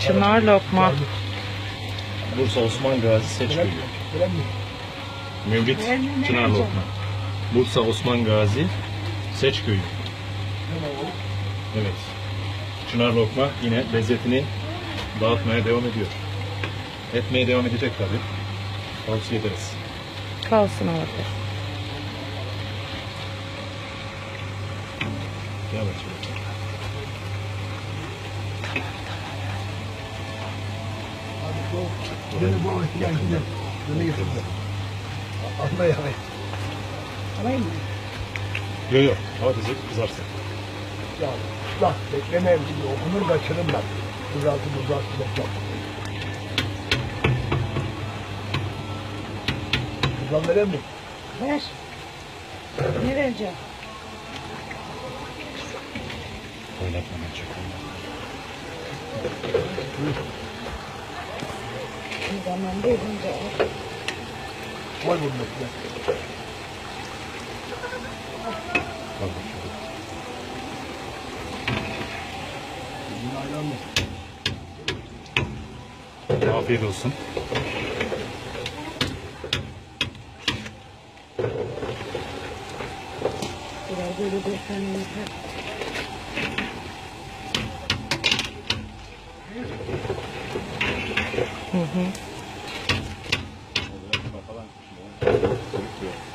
Çınar lokma. Bursa Osman Gazi Seçköy'ü. Mevlid Çınar Lokma. Bursa Osman Gazi Seçköy'ü. Evet. Çınar Lokma yine lezzetini dağıtmaya devam ediyor. Etmeye devam edecek tabii. Tavsiye ederiz. Kalsın orada. Et. şöyle. Beni bu yani Beni getirdi. Anla yani. Alayım mı? Yok yok. Patatesi kızarsın. Ya bak beklemeyeyim şimdi okunur kaçırırım ben. Buzaltı buzaltı bekle. Buzal vereyim mi? Ver. Ne vereceğim? Oynatmadan çok. Bir zaman verince al. Koy bunu. Yine ayran mı? Afiyet olsun. Biraz böyle döksen yeter. 嗯哼。